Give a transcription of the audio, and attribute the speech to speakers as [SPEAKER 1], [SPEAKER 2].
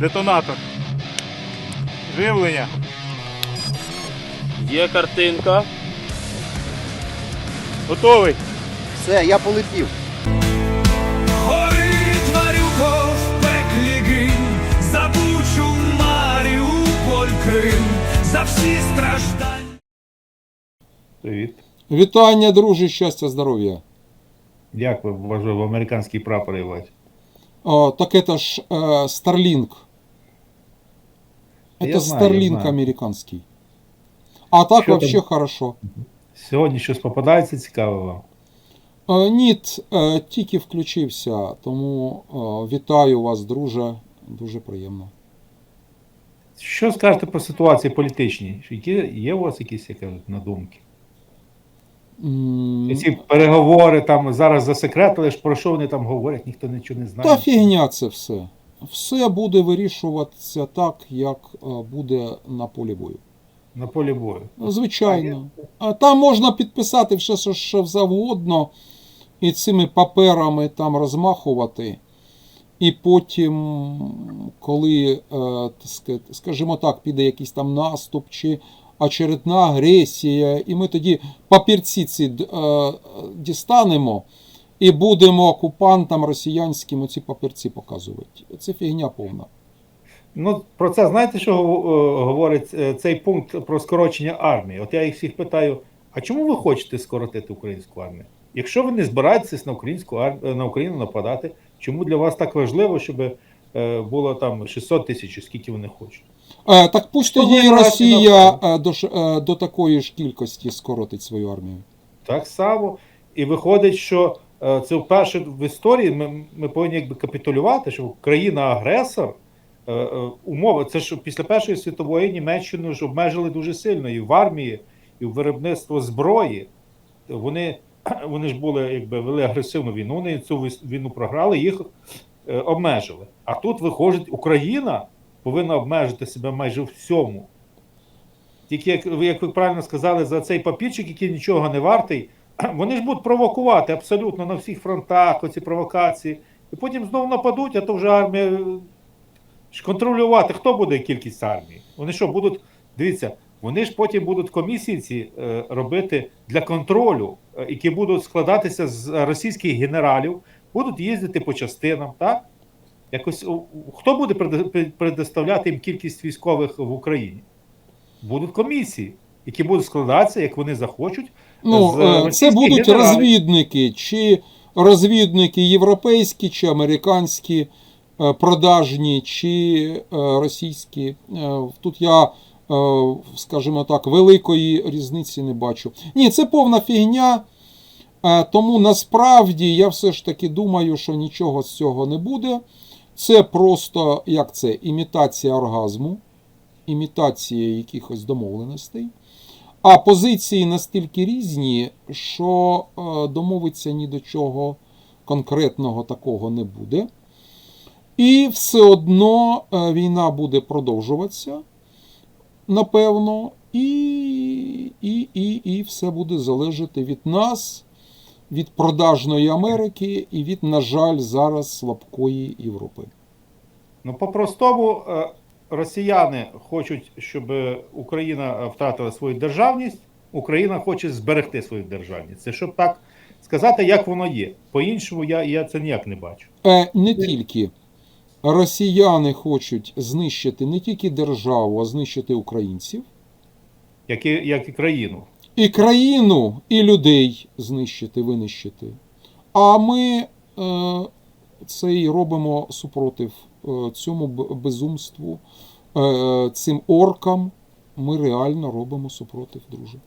[SPEAKER 1] Детонатор. Живлення.
[SPEAKER 2] Є картинка.
[SPEAKER 1] Готовий.
[SPEAKER 3] Все, я полетів.
[SPEAKER 4] Горить Маріуполь в пеклі гинь, за Маріуполь, Крим, за всі страждання.
[SPEAKER 1] Привіт.
[SPEAKER 5] Вітання, друже, щастя, здоров'я.
[SPEAKER 1] Як ви вважали, американський прапор Івать?
[SPEAKER 5] О, так это ж э, Starlink. Это
[SPEAKER 1] я знаю, я знаю.
[SPEAKER 5] американский. А так
[SPEAKER 1] Що
[SPEAKER 5] вообще
[SPEAKER 1] там?
[SPEAKER 5] хорошо.
[SPEAKER 1] Сьогодні щось попадається цікаве вам?
[SPEAKER 5] Е, Ні, е, тільки включився, тому е, вітаю вас, друже. Дуже приємно.
[SPEAKER 1] Що скажете про ситуацію політичні? Які є у вас якісь як кажуть, надумки?
[SPEAKER 5] М,
[SPEAKER 1] Ці переговори там зараз засекретили, ж про що вони там говорять, ніхто нічого не знає.
[SPEAKER 5] Та фігня це все. Все буде вирішуватися так, як е, буде на полі бою.
[SPEAKER 1] На полі бою.
[SPEAKER 5] Звичайно. Там можна підписати все, що, завгодно, і цими паперами там розмахувати. І потім, коли, е, скажімо так, піде якийсь там наступ чи очередна агресія, і ми тоді папірці ці е, дістанемо і будемо окупантам росіянським ці папірці показувати. Це фігня повна.
[SPEAKER 1] Ну, про це знаєте, що е, говорить е, цей пункт про скорочення армії? От я їх всіх питаю: а чому ви хочете скоротити українську армію? Якщо ви не збираєтесь на українську ар- на Україну нападати, чому для вас так важливо, щоб е, було там 600 тисяч, скільки вони хочуть?
[SPEAKER 5] Е, так пусть тоді
[SPEAKER 1] граєте
[SPEAKER 5] Росія е, до, е, до такої ж кількості скоротить свою армію.
[SPEAKER 1] Так само. І виходить, що е, це вперше в історії ми, ми повинні якби капітулювати, що країна-агресор, е, е, умови, це ж після Першої світової Німеччину ж обмежили дуже сильно і в армії, і в виробництво зброї. Вони, вони ж були, якби вели агресивну війну, вони цю війну програли, їх е, обмежили. А тут виходить, Україна повинна обмежити себе майже в всьому. Тільки, як, як ви правильно сказали, за цей папірчик, який нічого не вартий, вони ж будуть провокувати абсолютно на всіх фронтах, оці провокації. І потім знову нападуть, а то вже армія е, контролювати. Хто буде кількість армії? Вони що, будуть, дивіться, вони ж потім будуть комісії ці е, робити для контролю, е, які будуть складатися з російських генералів, будуть їздити по частинам, так? Якось хто буде предоставляти їм кількість військових в Україні? Будуть комісії, які будуть складатися, як вони захочуть.
[SPEAKER 5] Ну,
[SPEAKER 1] з
[SPEAKER 5] е, це будуть
[SPEAKER 1] генералів.
[SPEAKER 5] розвідники, чи розвідники європейські, чи американські, е, продажні, чи е, російські. Тут я, скажімо так, великої різниці не бачу. Ні, це повна фігня. Тому насправді я все ж таки думаю, що нічого з цього не буде. Це просто як це імітація оргазму, імітація якихось домовленостей. А позиції настільки різні, що е, домовитися ні до чого конкретного такого не буде. І все одно е, війна буде продовжуватися, напевно, і, і, і, і все буде залежати від нас, від продажної Америки і від, на жаль, зараз слабкої Європи.
[SPEAKER 1] Ну, по-простому, е, росіяни хочуть, щоб Україна е, втратила свою державність, Україна хоче зберегти свою державність. Це щоб так сказати, як воно є. По-іншому я, я це ніяк не бачу.
[SPEAKER 5] Е, не тільки росіяни хочуть знищити не тільки державу, а знищити українців.
[SPEAKER 1] Як і, як і країну.
[SPEAKER 5] і країну, і людей знищити, винищити. А ми е, це і робимо супротив е, цьому б- безумству, е, цим оркам. Ми реально робимо супротив, друже.